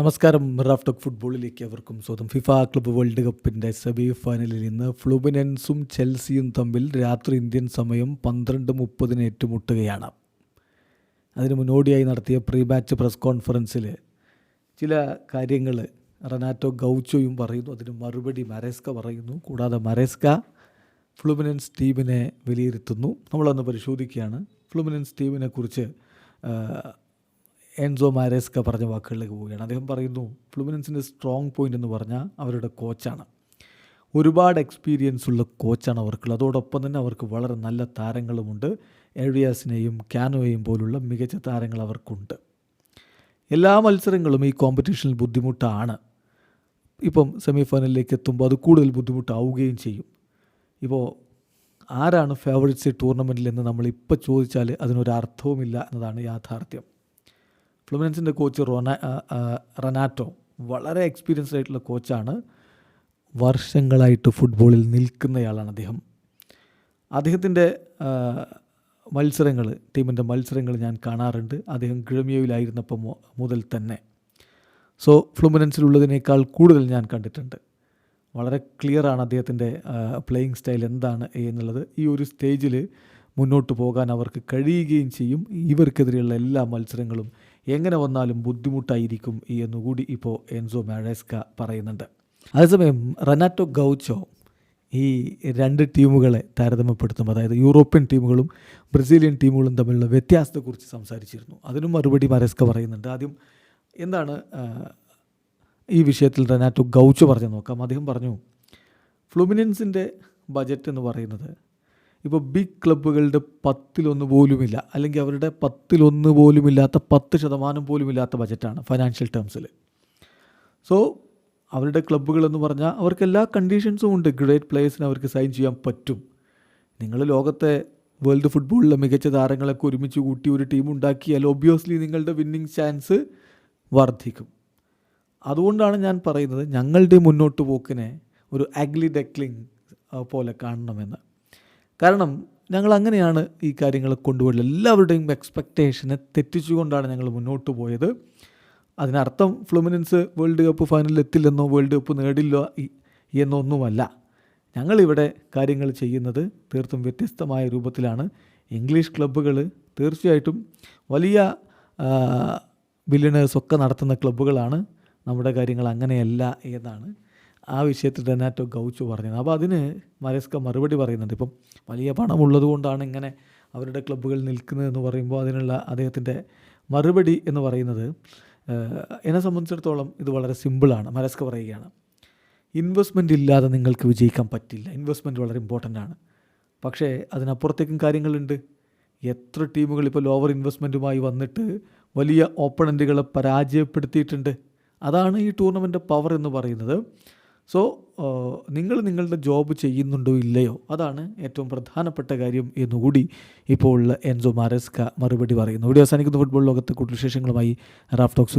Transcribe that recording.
നമസ്കാരം. Raf talk ഫുട്ബോളിലേക്ക് അവർക്കും സ്വന്തം ഫിഫ ക്ലബ്ബ് വേൾഡ് കപ്പിന്റെ സെമി ഫൈനലിൽ ഇന്ന് ഫ്ലുബിനൻസും ചെൽസിയും തമ്മിൽ രാത്രി ഇന്ത്യൻ സമയം പന്ത്രണ്ട് മുപ്പതിന് ഏറ്റുമുട്ടുകയാണ്. അതിന് മുന്നോടിയായി നടത്തിയ പ്രീ മാച്ച് പ്രസ് കോൺഫറൻസിൽ ചില കാര്യങ്ങൾ റനാറ്റോ ഗൗച്ചോയും പറയുന്നു. അതിന് മറുപടി മരേസ്ക പറയുന്നു. കൂടാതെ മരേസ്ക ഫ്ലുമിനൻസ് ടീമിനെ വിലയിരുത്തുന്നു. നമ്മളൊന്ന് പരിശോധിക്കുകയാണ്. ഫ്ലുമിനൻസ് ടീമിനെ കുറിച്ച് എൻസോ മാരേസ്ക പറഞ്ഞ വാക്കുകളിലേക്ക് പോവുകയാണ്. അദ്ദേഹം പറയുന്നു ഫ്ലുമിനൻസിന്റെ സ്ട്രോങ് പോയിന്റ് എന്ന് പറഞ്ഞാൽ അവരുടെ കോച്ചാണ്. ഒരുപാട് എക്സ്പീരിയൻസ് ഉള്ള കോച്ചാണ് അവർക്കുള്ളത്. അതോടൊപ്പം തന്നെ അവർക്ക് വളരെ നല്ല താരങ്ങളുമുണ്ട് എഴിയാസിനെയും ക്യാനോയെയും പോലുള്ള മികച്ച താരങ്ങൾ അവർക്കുണ്ട്. എല്ലാ മത്സരങ്ങളും ഈ കോമ്പറ്റീഷനിൽ ബുദ്ധിമുട്ടാണ്. ഇപ്പം സെമി ഫൈനലിലേക്ക് എത്തുമ്പോൾ അത് കൂടുതൽ ബുദ്ധിമുട്ടാവുകയും ചെയ്യും. ഇപ്പോൾ ആരാണ് ഫേവറേറ്റ്സ് ടൂർണമെന്റിൽ എന്ന് നമ്മൾ ഇപ്പോൾ ചോദിച്ചാൽ അതിനൊരു അർത്ഥവുമില്ല എന്നതാണ് യാഥാർത്ഥ്യം. ഫ്ലുമിനൻസിന്റെ കോച്ച് റൊന റനാറ്റോ വളരെ എക്സ്പീരിയൻസ്ഡ് ആയിട്ടുള്ള കോച്ചാണ്. വർഷങ്ങളായിട്ട് ഫുട്ബോളിൽ നിൽക്കുന്നയാളാണ് അദ്ദേഹം. അദ്ദേഹത്തിന്റെ മത്സരങ്ങൾ ടീമിന്റെ മത്സരങ്ങൾ ഞാൻ കാണാറുണ്ട്. അദ്ദേഹം ഗ്രമിയോയിലായിരുന്നപ്പോൾ മുതൽ തന്നെ. സോ ഫ്ലുമിനൻസിലുള്ളതിനേക്കാൾ കൂടുതൽ ഞാൻ കണ്ടിട്ടുണ്ട്. വളരെ ക്ലിയറാണ് അദ്ദേഹത്തിന്റെ പ്ലേയിങ് സ്റ്റൈൽ എന്താണ് എന്നുള്ളത്. ഈ ഒരു സ്റ്റേജിൽ മുന്നോട്ട് പോകാൻ അവർക്ക് കഴിയുകയും ചെയ്യും. ഇവർക്കെതിരെയുള്ള എല്ലാ മത്സരങ്ങളും എങ്ങനെ വന്നാലും ബുദ്ധിമുട്ടായിരിക്കും എന്നുകൂടി ഇപ്പോൾ എൻസോ മാഡേസ്ക പറയുന്നുണ്ട്. അതേസമയം റനാറ്റോ ഗൗച്ചോ ഈ രണ്ട് ടീമുകളെ താരതമ്യപ്പെടുത്തും അതായത് യൂറോപ്യൻ ടീമുകളും ബ്രസീലിയൻ ടീമുകളും തമ്മിലുള്ള വ്യത്യാസത്തെക്കുറിച്ച് സംസാരിച്ചിരുന്നു. അതിനും മറുപടി മരസ്ക പറയുന്നുണ്ട്. ആദ്യം എന്താണ് ഈ വിഷയത്തിൽ റനാറ്റോ ഗൗച്ചോ പറഞ്ഞു നോക്കാം. അദ്ദേഹം പറഞ്ഞു ഫ്ലുമിനൻസിന്റെ ബജറ്റ് എന്ന് പറയുന്നത് ഇപ്പോൾ ബിഗ് ക്ലബ്ബുകളുടെ പത്തിലൊന്ന് പോലുമില്ല. അല്ലെങ്കിൽ അവരുടെ പത്തിലൊന്ന് പോലുമില്ലാത്ത പത്ത് ശതമാനം പോലുമില്ലാത്ത ബജറ്റാണ് ഫൈനാൻഷ്യൽ ടേംസിൽ സോ അവരുടെ ക്ലബ്ബുകൾ എന്ന് പറഞ്ഞാൽ അവർക്ക് എല്ലാ കണ്ടീഷൻസും ഉണ്ട്. ഗ്രേറ്റ് പ്ലേയേഴ്സിന് അവർക്ക് സൈൻ ചെയ്യാൻ പറ്റും. നിങ്ങൾ ലോകത്തെ വേൾഡ് ഫുട്ബോളിലെ മികച്ച താരങ്ങളൊക്കെ ഒരുമിച്ച് കൂട്ടി ഒരു ടീം ഉണ്ടാക്കിയാൽ ഒബ്വിയസ്ലി നിങ്ങളുടെ വിന്നിങ് ചാൻസ് വർദ്ധിക്കും. അതുകൊണ്ടാണ് ഞാൻ പറയുന്നത് ഞങ്ങളുടെ മുന്നോട്ട് പോക്കിനെ ഒരു അഗ്ലി ഡെക്ലിംഗ് പോലെ കാണണമെന്ന്. കാരണം ഞങ്ങൾ അങ്ങനെയാണ് ഈ കാര്യങ്ങൾ കൊണ്ടുപോയത് എല്ലാവരുടെയും എക്സ്പെക്റ്റേഷനെ തെറ്റിച്ചുകൊണ്ടാണ് ഞങ്ങൾ മുന്നോട്ട് പോയത്. അതിനർത്ഥം ഫ്ലുമിനൻസ് വേൾഡ് കപ്പ് ഫൈനലിൽ എത്തില്ലെന്നോ വേൾഡ് കപ്പ് നേടില്ല എന്നൊന്നുമല്ല. ഞങ്ങളിവിടെ കാര്യങ്ങൾ ചെയ്യുന്നത് തീർത്തും വ്യത്യസ്തമായ രൂപത്തിലാണ്. ഇംഗ്ലീഷ് ക്ലബ്ബുകൾ തീർച്ചയായിട്ടും വലിയ ബില്യണേഴ്സൊക്കെ നടത്തുന്ന ക്ലബ്ബുകളാണ് നമ്മുടെ കാര്യങ്ങൾ അങ്ങനെയല്ല എന്നാണ്. ആ വിഷയത്തിൽ റെനാറ്റോ ഗൗച്ചു പറഞ്ഞത്. അപ്പോൾ അതിന് മരസ്ക മറുപടി പറയുന്നുണ്ട്. ഇപ്പം വലിയ പണമുള്ളത് കൊണ്ടാണ് ഇങ്ങനെ അവരുടെ ക്ലബ്ബുകൾ നിൽക്കുന്നത് എന്ന് പറയുമ്പോൾ അതിനുള്ള അദ്ദേഹത്തിന്റെ മറുപടി എന്ന് പറയുന്നത് എന്നെ സംബന്ധിച്ചിടത്തോളം ഇത് വളരെ സിമ്പിളാണ്. മരസ്ക പറയുകയാണ് ഇൻവെസ്റ്റ്മെന്റ് ഇല്ലാതെ നിങ്ങൾക്ക് വിജയിക്കാൻ പറ്റില്ല. ഇൻവെസ്റ്റ്മെന്റ് വളരെ ഇമ്പോർട്ടന്റ് ആണ്. പക്ഷേ അതിനപ്പുറത്തേക്കും കാര്യങ്ങളുണ്ട്. എത്ര ടീമുകൾ ഇപ്പോൾ ലോവർ ഇൻവെസ്റ്റ്മെന്റുമായി വന്നിട്ട് വലിയ ഓപ്പണന്റുകളെ പരാജയപ്പെടുത്തിയിട്ടുണ്ട്. അതാണ് ഈ ടൂർണമെന്റ് പവർ എന്ന് പറയുന്നത്. സോ നിങ്ങൾ നിങ്ങളുടെ ജോബ് ചെയ്യുന്നുണ്ടോ ഇല്ലയോ? അതാണ് ഏറ്റവും പ്രധാനപ്പെട്ട കാര്യം എന്നുകൂടി ഇപ്പോൾ എൻസോ മാരസ്ക മറുപടി പറയുന്നു. ഇവിടെ അവസാനിക്കുന്ന. ഫുട്ബോൾ ലോകത്തെ കൂടുതൽ വിശേഷങ്ങളുമായി റാഫ് ടോക്സ്